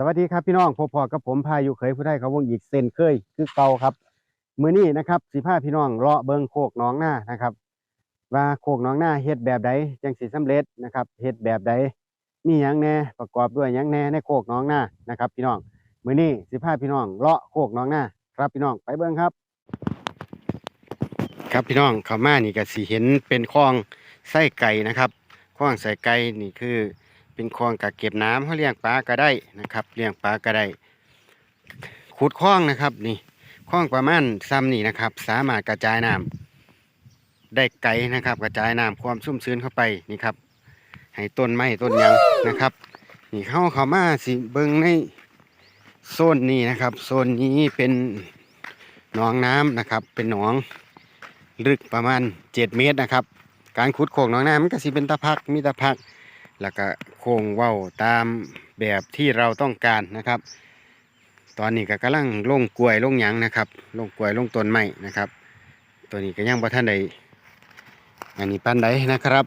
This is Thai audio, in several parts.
สวัสดีครับพี่น้องพบพอกับผมพายุเคยผู้ไทยเขาวงอีกเซนเคยคือเก่าครับ มือนี้นะครับสิพาพี่น้องเลาะเบิงโคกน้องหน้านะครับ ว่าโคกน้องหน้าเฮ็ดแบบใดจังสิสำเร็จนะครับเฮ็ดแบบใดมีหยังแหน่ประกอบด้วยหยังแหน่ในโคกน้องหน้านะครับพี่น้องมือนี้สิพาพี่น้องเลาะโคกน้องหน้าครับพี่น้องไปเบิงครับ ครับพี่น้องเข้ามานี่ก็สิเห็นเป็นคลองไส้ไก่นะครับคลองไส้ไก่นี่คือ เป็นคลองกักเก็บน้ำเขาเลี้ยงปลาก็ได้นะครับเลี้ยงปลาก็ได้ ขุดคลองนะครับนี่คลองประมาณซ้ำนี่นะครับ สามารถกระจายน้ำได้ไกลนะครับ กระจายน้ำความชุ่มชื้นเข้าไปนี่ครับ ให้ต้นไม้ต้นหยังนะครับ นี่เข้าเขามาสิเบิงในโซนนี้นะครับโซนนี้เป็นหนองน้ำนะครับ เป็นหนองลึกประมาณเจ็ดเมตรนะครับ การขุดโขงหนองน้ำมันก็สิเป็นตะพักมีตะพัก แล้วก็ ค้งเว้าตามแบบที่เราต้องการนะครับ ตอนนี้ก็กำลังลงกล้วยลงหยังนะครับลงกล้วยลงต้นไม้นะครับ ตัวนี้ก็ยังบ่ทันใดอันนี้ปันใดนะครับ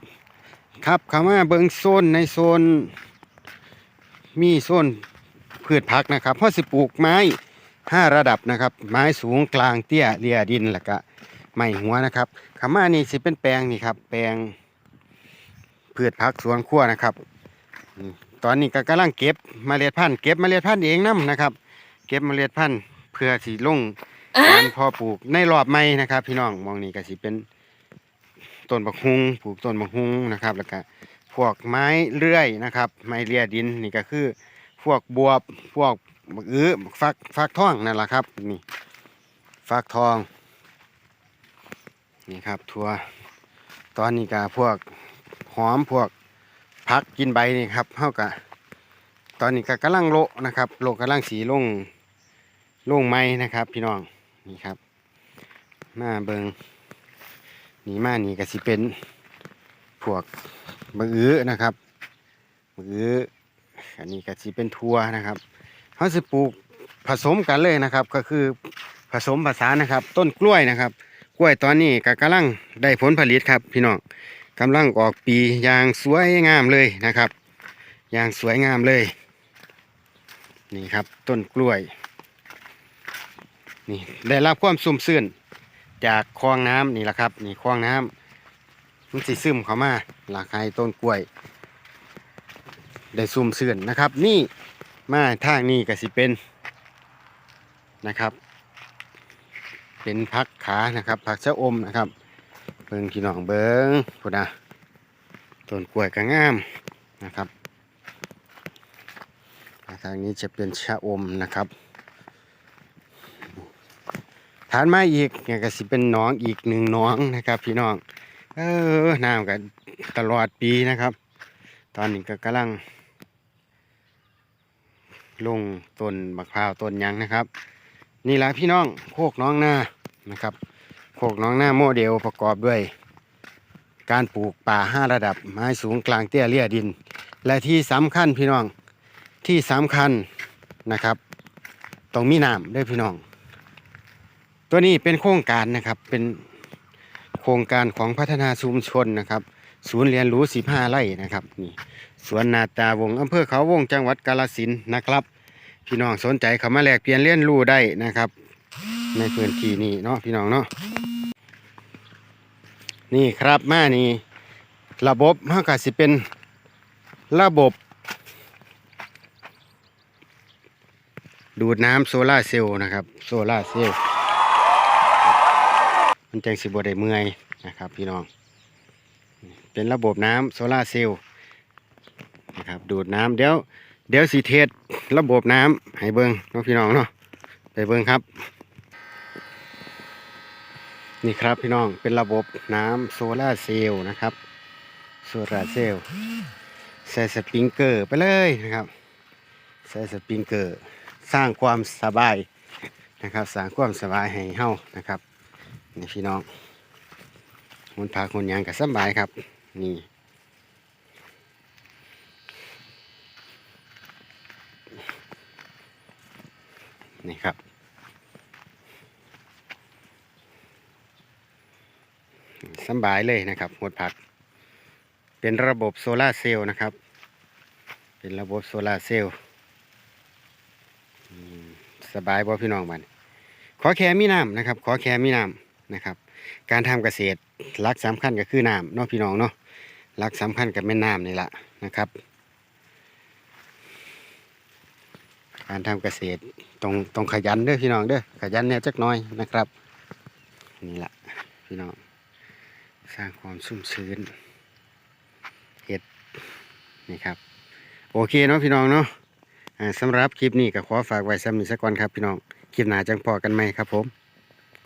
ครับคำว่าเบิงโซนในโซน มีโซนพืชผักนะครับเพราะสิปลูกไม้ห้าระดับนะครับ ไม้สูงกลางเตี้ยเลียดินแล้วก็ไม้หัวนะครับคำว่านี่สิเป็นแปลงนี่ครับ แปลงพืชผักสวนครัวนะครับ ตอนนี้ก็กำลังเก็บเมล็ดพันธุ์เก็บเมล็ดพันธุ์เองนํนะครับ เก็บเมล็ดพันธุ์เพื่อสิลงการเพอปลูกในรอบใหม่นะครับ พี่น้องมองนี่ก็สิเป็นต้นบักฮุงปลูกต้นบักฮุงนะครับ แล้วก็พวกไม้เลื่อยนะครับ ไม้เลียดินนี่ก็คือพวกบวบพวกบักอื้อบักฟักฟักทองนั่นแหละครับนี่ฟักทองนี่ครับทั่วตอนนี้ก็พวกหอมพวก พักกินใบนี่ครับเท่ากับตอนนี้ก็กำลังโลนะครับ โละกำลังสีลงลงไม้นะครับ พี่น้องนี่ครับมาเบิงนี่มานี่ก็สิเป็นพวกมะอือนะครับมะอืออันนี้ก็สิเป็นทั่วนะครับเขาสิปลูกผสมกันเลยนะครับ ก็คือผสมผสานนะครับ ต้นกล้วยนะครับ กล้วยตอนนี้ก็กำลังได้ผลผลิตครับ พี่น้อง กำลังออกปีอย่างสวยงามเลยนะครับ อย่างสวยงามเลย นี่ครับต้นกล้วย นี่ได้รับความสุ่มซื่นจากคลองน้ำนี่แหละครับ นี่คลองน้ำมันสิซึมเข้ามาหลักไฮต้นกล้วย ได้สุ่มซื่นนะครับ นี่มาทางนี้ก็สิเป็นนะครับ เป็นพักขานะครับ ผักชะอมนะครับ บิ่งพี่น้องเบิ่งพุ่นนะต้นกล้วยก็งามนะครับทางนี้จะเป็นชะอมนะครับ ฐานไม้อีกเนี่ยก็สิเป็นน้องอีกหนึ่งน้องนะครับ พี่น้อง เออน้ำกันตลอดปีนะครับ ตอนนี้ก็กำลัง ลงต้นมะพร้าวต้นยังนะครับ นี่แหละพี่น้องโคกน้องนานะครับ คกน้องหน้าโมเดลประกอบด้วย การปลูกป่าห้าระดับ ไม้สูงกลางเตี้ยเลี่ยดิน และที่สำคัญพี่น้องที่สำคัญนะครับต้องมีน้ำด้วยพี่น้อง ตัวนี้เป็นโครงการนะครับเป็นโครงการของพัฒนาชุมชนนะครับ ศูนย์เรียนรู้15ไร่นะครับนี่สวนนาตาวงอำเภอเขาวงจังหวัดกาฬสินนะครับ พี่น้องสนใจเข้ามาแลกเปลี่ยนเรียนรู้ได้นะครับ ในพื้นที่นี้เนาะพี่น้องเนาะ นี่ครับมานี่ระบบมันก็สิเป็นระบบ ดูดน้ำโซลาเซลล์นะครับ โซลาเซลล์มันจังสิบได้เมื่อยนะครับพี่น้อง เป็นระบบน้ำโซลาเซลล์นะครับดูดน้ำเดี๋ยว เดี๋ยวสีเทสระบบน้ำให้เบิ้งเนาะพี่น้องเนาะไปเบิ้งครับ นี่ครับพี่น้องเป็นระบบน้ำโซลาร์เซลล์นะครับโซลาร์เซลล์ใส่สปริงเกอร์ไปเลยนะครับใส่สปริงเกอร์สร้างความสบายนะครับ สร้างความสบายให้เฮานะครับนี่พี่น้องมันพาคนยางกับสบายครับ นี่นี่ครับ สบายเลยนะครับหดผัก เป็นระบบโซลาเซลล์นะครับ เป็นระบบโซลาเซลล์สบายบ่พี่น้องบัดขอแค่มีน้ำนะครับ ขอแค่มีน้ำนะครับ การทำเกษตรหลักสำคัญก็คือน้ำเนาะพี่น้องเนาะหลักสำคัญกับแม่น้ำนี่แหละนะครับ การทำเกษตรต้องต้องขยันเด้อพี่น้องเด้อขยันเนี่ยจักน้อยนะครับนี่แหละพี่น้อง สร้างความชุ่มชื้นเห็ดนี่ครับ โอเคเนาะพี่น้องเนาะสำหรับคลิปนี้ก็ขอฝากไว้ซ้ำอีกสักก่อนครับพี่น้อง คลิปหน้าจังพอกันไหมครับผม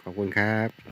ขอบคุณครับ